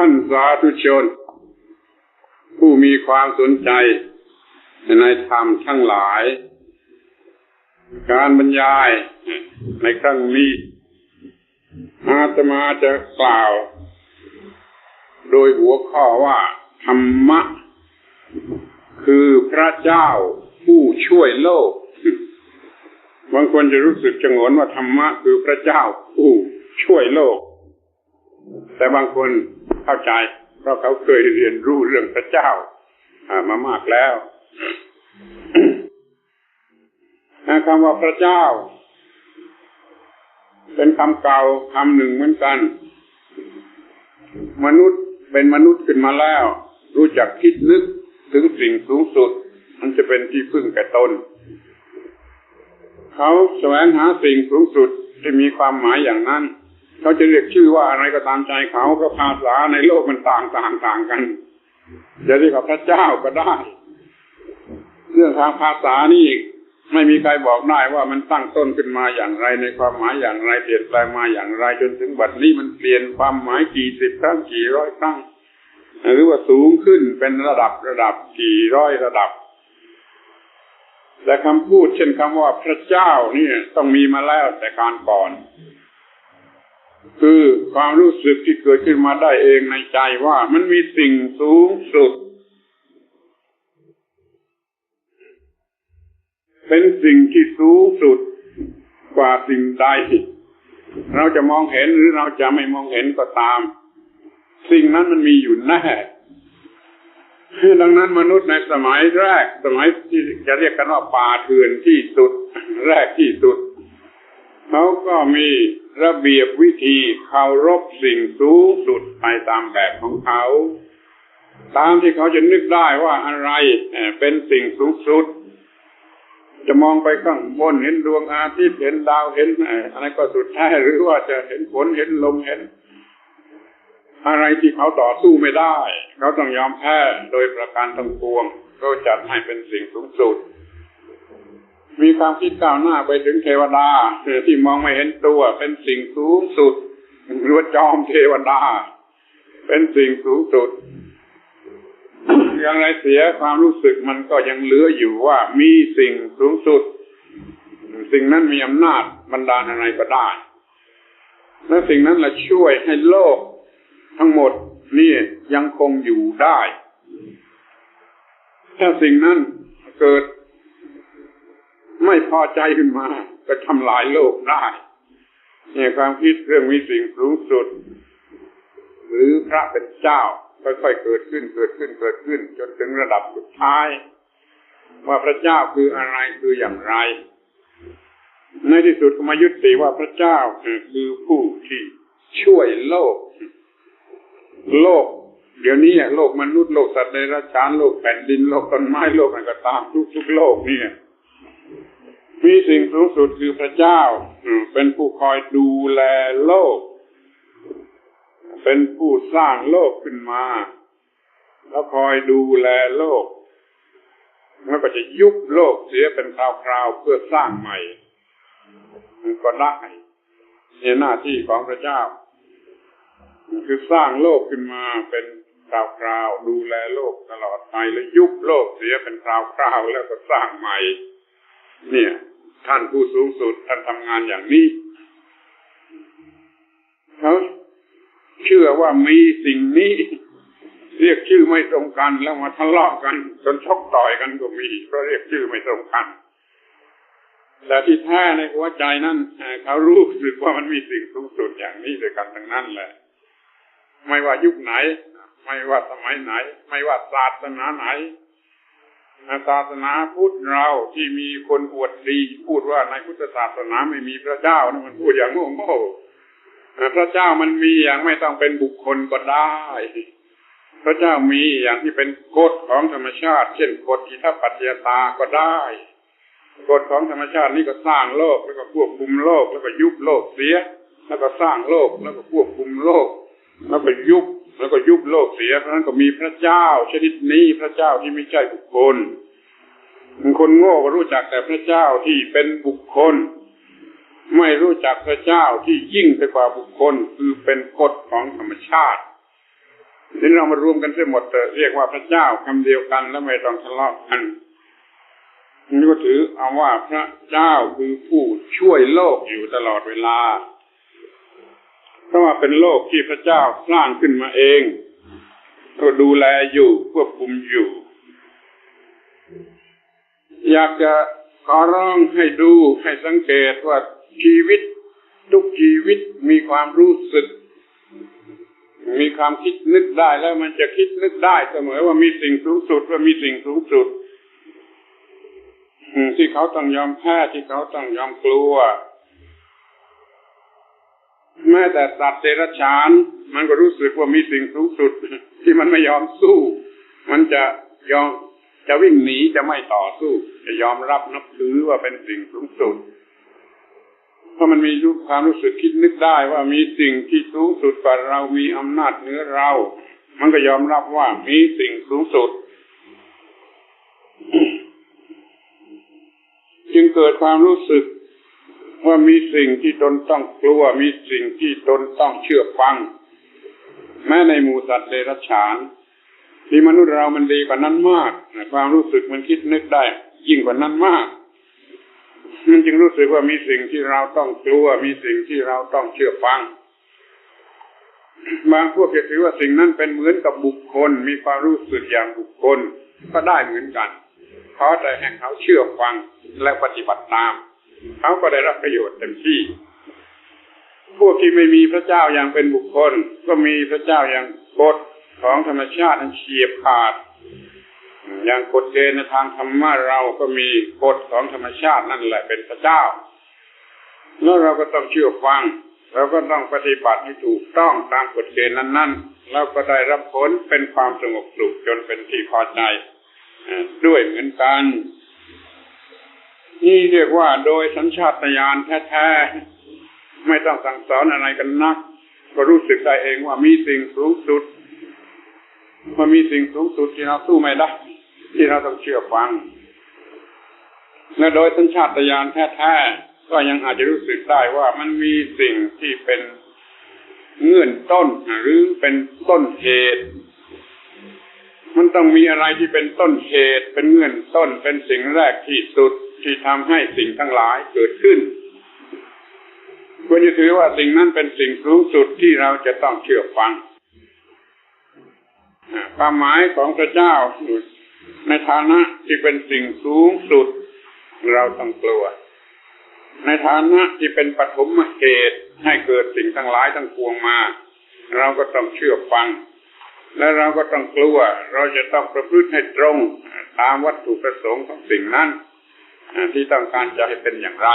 ท่านสาธุชน ผู้มีความสนใจในธรรมทั้งหลาย การบรรยายในครั้งนี้อาตมาจะกล่าว โดยหัวข้อว่าธรรมะ คือพระเจ้าผู้ช่วยโลก บางคนจะรู้สึกจงนว่าธรรมะคือพระเจ้าผู้ช่วยโลก แต่บางคน เข้าใจ เพราะเขาเคยเรียนรู้เรื่องพระเจ้ามามากแล้วคำว่าพระเจ้า เป็นคำเก่าคำหนึ่งเหมือนกัน มนุษย์เป็นมนุษย์ขึ้นมาแล้ว รู้จักคิดนึกถึงสิ่งสูงสุด มันจะเป็นที่พึ่งแก่ตนเขาแสวงหาสิ่งสูงสุดที่มีความหมายอย่างนั้น เขาจะเรียกชื่อว่าอะไรก็ตามใจเขาเพราะภาษาในโลกมันต่างต่างต่างกันจะเรียกว่าพระเจ้าก็ได้ เรื่องทางภาษานี่ไม่มีใครบอกได้ว่ามันตั้งต้นขึ้นมาอย่างไร ในความหมายอย่างไรเปลี่ยนแปลงมาอย่างไร จนถึงบัดนี้มันเปลี่ยนความหมายกี่สิบครั้งกี่ร้อยครั้งหรือว่าสูงขึ้นเป็นระดับระดับกี่ร้อยระดับ แต่คำพูดเช่นคำว่าพระเจ้านี่ต้องมีมาแล้วแต่การก่อน คือความรู้สึกที่เกิดขึ้นมาได้เองในใจว่ามันมีสิ่งสูงสุด เป็นสิ่งที่สูงสุดกว่าสิ่งใดเราจะมองเห็นหรือเราจะไม่มองเห็นก็ตาม สิ่งนั้นมันมีอยู่แน่ดังนั้นมนุษย์ในสมัยแรก สมัยที่จะเรียกกันว่าป่าเถื่อนที่สุด แรกที่สุด เขาก็มีระเบียบวิธีเคารพสิ่งสูงสุดไปตามแบบของเขา ตามที่เขาจะนึกได้ว่าอะไรเป็นสิ่งสูงสุด จะมองไปข้างบนเห็นดวงอาทิตย์เห็นดาวเห็นอะไรก็สุดแท้หรือว่าจะเห็นฝนเห็นลมเห็น อะไรที่เขาต่อสู้ไม่ได้ เขาต้องยอมแพ้โดยประการทั้งปวง ก็จัดให้เป็นสิ่งสูงสุด มีความคิดก้าวหน้าไปถึงเทวดาที่มองไม่เห็นตัวเป็นสิ่งสูงสุดหรือว่าจอมเทวดา เป็นสิ่งสูงสุดอย่างไรเสียความรู้สึกมันก็ยังเหลืออยู่ว่ามีสิ่งสูงสุด สิ่งนั้นมีอำนาจบรรดาอะไรก็ได้ และสิ่งนั้นละช่วยให้โลกทั้งหมดนี่ยังคงอยู่ได้ ถ้าสิ่งนั้นเกิด ไม่พอใจขึ้นมา ก็ทำลายโลกได้เนี่ยความคิดเรื่องมีสิ่งสูงสุด หรือพระเป็นเจ้าค่อยๆเกิดขึ้นเกิดขึ้นเกิดขึ้น จนถึงระดับสุดท้าย ว่าพระเจ้าคืออะไรคืออย่างไร ในที่สุดก็มายุติว่าพระเจ้าคือผู้ที่ช่วยโลก โลก เดี๋ยวนี้โลกมนุษย์โลกสัตว์ในราชานโลกแผ่นดินโลกต้นไม้โลกอะไรก็ตามทุกๆโลกเนี่ย มีสิ่งสูงสุดคือพระเจ้า เป็นผู้คอยดูแลโลก เป็นผู้สร้างโลกขึ้นมา แล้วคอยดูแลโลกแล้วก็จะยุบโลกเสียเป็นคราวๆเพื่อสร้างใหม่ก็ได้ในหน้าที่ของพระเจ้า คือสร้างโลกขึ้นมาเป็นคราวๆดูแลโลกตลอดไปแล้วยุบโลกเสียเป็นคราวๆแล้วก็สร้างใหม่ เนี่ย ท่านผู้สูงสุดท่านทำงานอย่างนี้เขาเชื่อว่ามีสิ่งนี้ เรียกชื่อไม่ตรงกันแล้วมาทะเลาะกันจนชกต่อยกันก็มีเพราะเรียกชื่อไม่ตรงกันแต่ที่แท้ในหัวใจนั้นเขารู้สึกว่ามันมีสิ่งสูงสุดอย่างนี้ด้วยกันทั้งนั้นแหละ ไม่ว่ายุคไหน ไม่ว่าสมัยไหน ไม่ว่าศาสนาไหน ศาสนาพุทธเราที่มีคนอวดดีพูดว่าในพุทธศาสนาไม่มีพระเจ้านะมันพูดอย่างโง่พระเจ้ามันมีอย่างไม่ต้องเป็นบุคคลก็ได้ พระเจ้ามีอย่างที่เป็นกฎของธรรมชาติ เช่นกฎอิทัปปัจจยตาก็ได้กฎของธรรมชาตินี่ก็สร้างโลกแล้วก็ควบคุมโลกแล้วก็ยุบโลกเสีย แล้วก็สร้างโลกแล้วก็ควบคุมโลก แล้วก็ยุบ แล้วก็ยุบโลกเสียเพราะนั้นก็มีพระเจ้า ชนิดนี้พระเจ้าที่ไม่ใช่บุคคลคนโง่ก็รู้จักแต่พระเจ้าที่เป็นบุคคล ไม่รู้จักพระเจ้าที่ยิ่งไปกว่าบุคคล คือเป็นกฎของธรรมชาตินี้เรามารวมกันเสียหมดเรียกว่าพระเจ้าคำเดียวกันแล้วไม่ต้องทะเลาะกันนี่ก็ถือเอาว่าพระเจ้าคือผู้ช่วยโลกอยู่ตลอดเวลา เพราะว่าเป็นโลกที่พระเจ้าสร้างขึ้นมาเองก็ดูแลอยู่ควบคุมอยู่ อยากจะขอร้องให้ดูให้สังเกตว่าชีวิต ทุกชีวิตมีความรู้สึก มีความคิดนึกได้แล้วมันจะคิดนึกได้เสมอว่ามีสิ่งสูงสุดว่ามีสิ่งสูงสุดที่เขาต้องยอมแพ้ที่เขาต้องยอมกลัว แม้แต่สัตว์เดรัจฉาน มันก็รู้สึกว่ามีสิ่งสูงสุด ที่มันไม่ยอมสู้ มันจะยอมจะวิ่งหนีจะไม่ต่อสู้ จะยอมรับนับถือว่าเป็นสิ่งสูงสุดเพราะมันมีความรู้สึกคิดนึกได้ว่ามีสิ่งที่สูงสุดกว่าเรามีอำนาจเหนือเรา มันก็ยอมรับว่ามีสิ่งสูงสุด จึงเกิดความรู้สึก ว่ามีสิ่งที่ตนต้องกลัว มีสิ่งที่ตนต้องเชื่อฟัง แม้ในหมู่สัตว์เดรัจฉานที่มนุษย์เรามันดีกว่านั้นมากความรู้สึกมันคิดนึกได้ ยิ่งกว่านั้นมากมันจึงรู้สึกว่ามีสิ่งที่เราต้องกลัว มีสิ่งที่เราต้องเชื่อฟังบางพวกจะถือว่าสิ่งนั้นเป็นเหมือนกับบุคคล มีความรู้สึกอย่างบุคคล ก็ได้เหมือนกันขอแต่ให้เขาเชื่อฟังและปฏิบัติตาม เขาก็ได้รับประโยชน์เต็มที่พวกที่ไม่มีพระเจ้าอย่างเป็นบุคคล ก็มีพระเจ้าอย่างกฎของธรรมชาติอันเฉียบขาด อย่างกฎเกณฑ์ในทางธรรมะเราก็มีกฎของธรรมชาตินั่นแหละเป็นพระเจ้า แล้วเราก็ต้องเชื่อฟัง เราก็ต้องปฏิบัติให้ถูกต้องตามกฎเกณฑ์นั้นๆเราก็ได้รับผลเป็นความสงบสุขจนเป็นที่พอใจด้วยเหมือนกัน นี่เรียกว่าโดยสัญชาตญาณแท้ๆ ไม่ต้องสั่งสอนอะไรกันนัก ก็รู้สึกได้เองว่ามีสิ่งสูงสุดว่ามีสิ่งสูงสุดที่เราสู้ไม่ได้ที่เราต้องเชื่อฟัง และโดยสัญชาตญาณแท้ๆ ก็ยังอาจจะรู้สึกได้ว่ามันมีสิ่งที่เป็นเงื่อนต้นหรือเป็นต้นเหตุ มันต้องมีอะไรที่เป็นต้นเหตุ เป็นเงื่อนต้นเป็นสิ่งแรกที่สุด ที่ทำให้สิ่งทั้งหลายเกิดขึ้นควรจะถือว่าสิ่งนั้นเป็นสิ่งสูงสุดที่เราจะต้องเชื่อฟังความหมายของพระเจ้าในฐานะที่เป็นสิ่งสูงสุด เราต้องกลัว ในฐานะที่เป็นปฐมเหตุให้เกิดสิ่งทั้งหลายทั้งปวงมา เราก็ต้องเชื่อฟัง และเราก็ต้องกลัว เราจะต้องประพฤติให้ตรง ตามวัตถุประสงค์ของสิ่งนั้น ที่ต้องการจะให้เป็นอย่างไร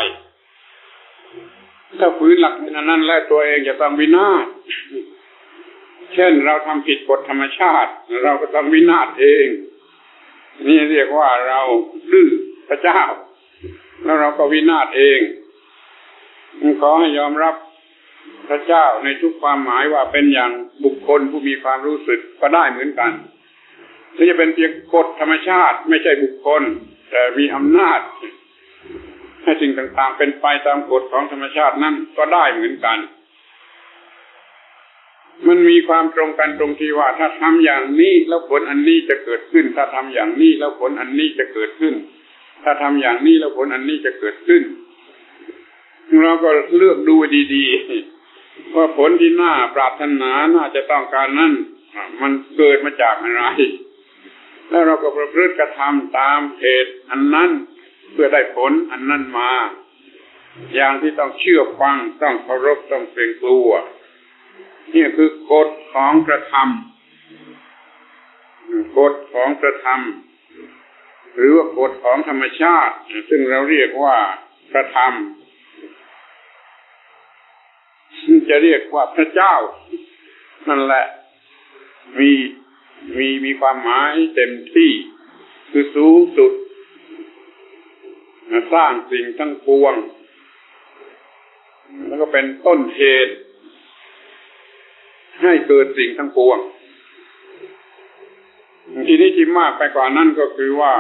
ถ้าฝืนหลักนั้นแล้วตัวเองจะต้องวินาศเช่นเราทำผิดกฎธรรมชาติ เราก็ต้องวินาศเอง นี่เรียกว่าเราดื้อพระเจ้า แล้วเราก็วินาศเองขอให้ยอมรับพระเจ้าในทุกความหมายว่าเป็นอย่างบุคคลผู้มีความรู้สึกก็ได้เหมือนกันนี่จะเป็นเพียงกฎธรรมชาติ ไม่ใช่บุคคล แต่มีอำนาจ ให้สิ่งต่างๆ เป็นไปตามกฎของธรรมชาตินั่นก็ได้เหมือนกัน มันมีความตรงกันตรงที่ว่าถ้าทำอย่างนี้แล้วผลอันนี้จะเกิดขึ้น ถ้าทำอย่างนี้แล้วผลอันนี้จะเกิดขึ้น ถ้าทำอย่างนี้แล้วผลอันนี้จะเกิดขึ้น เราก็เลือกดูดีๆว่าผลที่น่าปรารถนาน่าจะต้องการนั้นมันเกิดมาจากอะไร แล้วเราก็ประพฤติกระทำตามเหตุอันนั้นเพื่อได้ผลอันนั้นมา อย่างที่ต้องเชื่อฟังต้องเคารพต้องเกรงกลัวนี่คือกฎของกระทำกฎของกระทำหรือว่ากฎของธรรมชาติ ซึ่งเราเรียกว่ากระทำจะเรียกว่าพระเจ้า นั่นแหละมี มีมีความหมายเต็มที่คือสูงสุด สร้างสิ่งทั้งปวง แล้วก็เป็นต้นเหตุ ให้เกิดสิ่งทั้งปวง ทีนี้ที่มากไปกว่านั้นก็คือว่า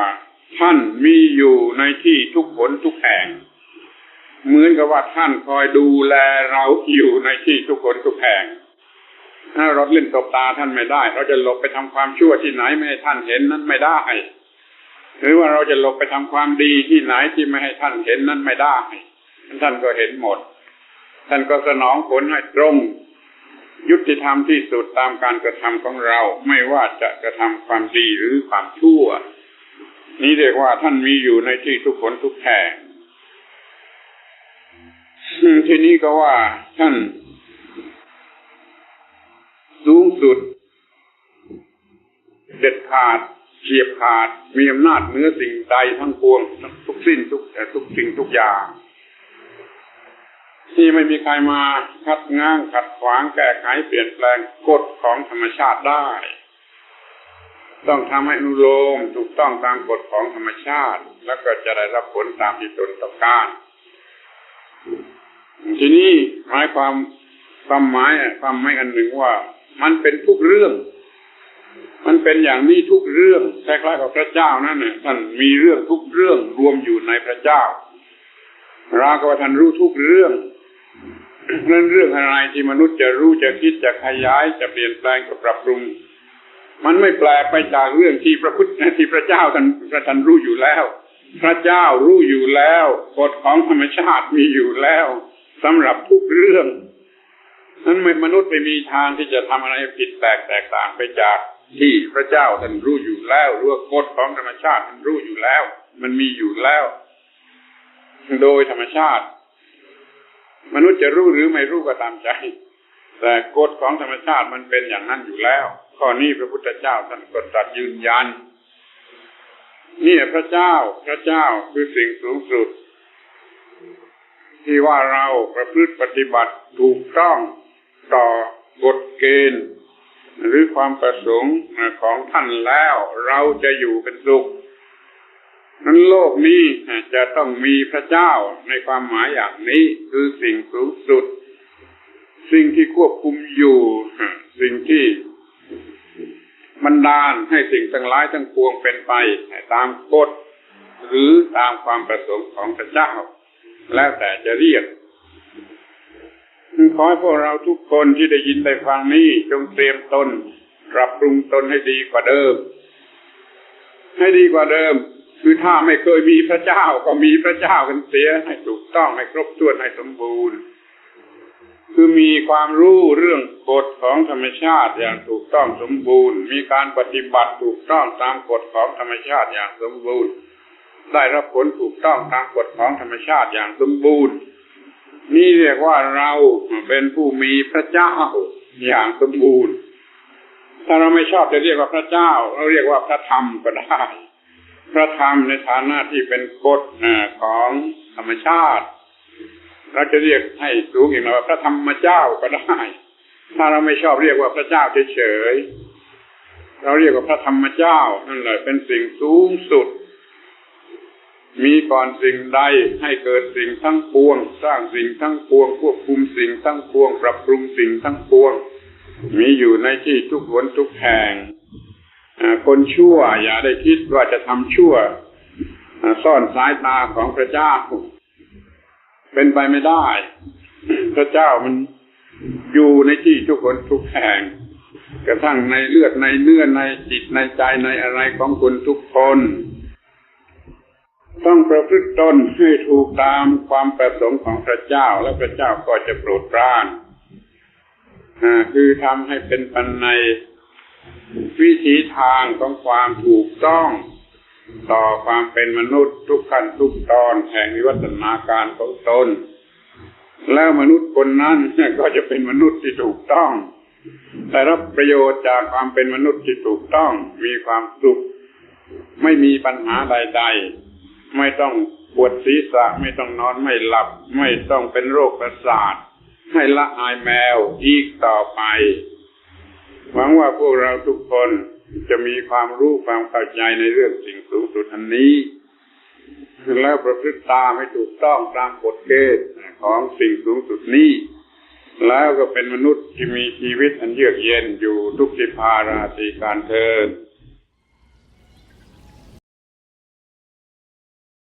ท่านมีอยู่ในที่ทุกผลทุกแห่ง เหมือนกับว่าท่านคอยดูแลเราอยู่ในที่ทุกคนทุกแห่ง ถ้าเราเล่นตบตาท่านไม่ได้ เราจะหลบไปทำความชั่วที่ไหนไม่ให้ท่านเห็นนั้นไม่ได้ หรือว่าเราจะหลบไปทำความดีที่ไหนที่ไม่ให้ท่านเห็นนั้นไม่ได้ ท่านก็เห็นหมด ท่านก็สนองผลให้ตรง ยุติธรรมที่สุดตามการกระทำของเรา ไม่ว่าจะกระทำความดีหรือความชั่ว นี้เรียกว่าท่านมีอยู่ในที่ทุกคนทุกแห่งทีนี้ก็ว่าท่าน สูงสุด เด็ดขาดเฉียบขาดมีอำนาจเหนือสิ่งใดทั้งปวง ทุกสิ้นทุกทุกสิ่งทุกอย่าง ที่ไม่มีใครมาคัดง้างขัดขวางแก้ไขเปลี่ยนแปลงกฎของธรรมชาติได้ ต้องทำให้อนุโลมถูกต้องตามกฎของธรรมชาติ แล้วก็จะได้รับผลตามที่ตนต้องการทีนี้หมายความความหมายความหมายอันหนึ่งว่า มันเป็นทุกเรื่อง มันเป็นอย่างนี้ทุกเรื่องคล้ายๆกับพระเจ้านั่นน่ะท่านมีเรื่องทุกเรื่องรวมอยู่ในพระเจ้ารากับว่าท่านรู้ทุกเรื่องนั่นเรื่องอะไรที่มนุษย์จะรู้จะคิดจะขยายจะเปลี่ยนแปลงจะปรับปรุง มันไม่แปลไปจากเรื่องที่พระพุทธที่พระเจ้าท่านพระท่านรู้อยู่แล้ว พระเจ้ารู้อยู่แล้วกฎของธรรมชาติมีอยู่แล้วสำหรับทุกเรื่อง นั้นไม่มนุษย์ไม่มีทางที่จะทำอะไรผิดแตกแตกต่างไปจากที่พระเจ้าท่านรู้อยู่แล้วรู้ว่ากฎของธรรมชาติมันรู้อยู่แล้ว มันมีอยู่แล้ว โดยธรรมชาติ มนุษย์จะรู้หรือไม่รู้ก็ตามใจ แต่กฎของธรรมชาติมันเป็นอย่างนั้นอยู่แล้ว ข้อนี้พระพุทธเจ้าท่านก็ตรัสยืนยันนี่พระเจ้าพระเจ้าคือสิ่งสูงสุด ที่ว่าเราประพฤติปฏิบัติถูกต้อง ต่อกฎเกณฑ์หรือความประสงค์ของท่านแล้วเราจะอยู่เป็นสุขนั้นโลกนี้จะต้องมีพระเจ้าในความหมายอย่างนี้คือสิ่งสูงสุด สิ่งที่ควบคุมอยู่ สิ่งที่บันดาลให้สิ่งทั้งหลายทั้งปวงเป็นไปตามกฎหรือตามความประสงค์ของพระเจ้า แล้วแต่จะเรียก ขอให้พวกเราทุกคนที่ได้ยินได้ฟังนี้จงเตรียมตนปรับปรุงตนให้ดีกว่าเดิม ให้ดีกว่าเดิม คือถ้าไม่เคยมีพระเจ้าก็มีพระเจ้ากันเสียให้ถูกต้องให้ครบถ้วนให้สมบูรณ์ คือมีความรู้เรื่องกฎของธรรมชาติอย่างถูกต้องสมบูรณ์ มีการปฏิบัติถูกต้องตามกฎของธรรมชาติอย่างสมบูรณ์ ได้รับผลถูกต้องตามกฎของธรรมชาติอย่างสมบูรณ์ นี่เรียกว่าเราเป็นผู้มีพระเจ้าอย่างสมบูรณ์ ถ้าเราไม่ชอบจะเรียกว่าพระเจ้า เราเรียกว่าพระธรรมก็ได้ พระธรรมในฐานะที่เป็นกฎของธรรมชาติ เราจะเรียกให้สูงอีกหน่อยว่าพระธรรมเจ้าก็ได้ ถ้าเราไม่ชอบเรียกว่าพระเจ้าเฉยๆเราเรียกว่าพระธรรมเจ้านั่นแหละเป็นสิ่งสูงสุด มีก่อนสิ่งใดให้เกิดสิ่งทั้งปวง สร้างสิ่งทั้งปวง ควบคุมสิ่งทั้งปวง ปรับปรุงสิ่งทั้งปวง มีอยู่ในที่ทุกหนทุกแห่งคนชั่วอย่าได้คิดว่าจะทำชั่วซ่อนสายตาของพระเจ้า เป็นไปไม่ได้ พระเจ้ามันอยู่ในที่ทุกคนทุกแห่ง กระทั่งในเลือดในเนื้อในจิตในใจในอะไรของคุณทุกคน ต้องประพฤติตนให้ถูกตามความประสงค์ของพระเจ้าแล้วพระเจ้าก็จะโปรดปรานคือทำให้เป็นปันในวิถีทางของความถูกต้อง ต่อความเป็นมนุษย์ทุกขั้นทุกตอนแห่งวิวัฒนาการของตน แล้วมนุษย์คนนั้นก็จะเป็นมนุษย์ที่ถูกต้องได้รับประโยชน์จากความเป็นมนุษย์ที่ถูกต้อง มีความสุข ไม่มีปัญหาใด ๆ ไม่ต้องปวดศีรษะไม่ต้องนอนไม่หลับ ไม่ต้องเป็นโรคประสาท ให้ละอายแมวอีกต่อไป หวังว่าพวกเราทุกคนจะมีความรู้ความเข้าใจในเรื่องสิ่งสูงสุดอันนี้ แล้วประพฤติตามให้ถูกต้องตามกฎเกณฑ์ของสิ่งสูงสุดนี้ แล้วก็เป็นมนุษย์ที่มีชีวิตอันเยือกเย็นอยู่ทุกสิภาราตีการเทิน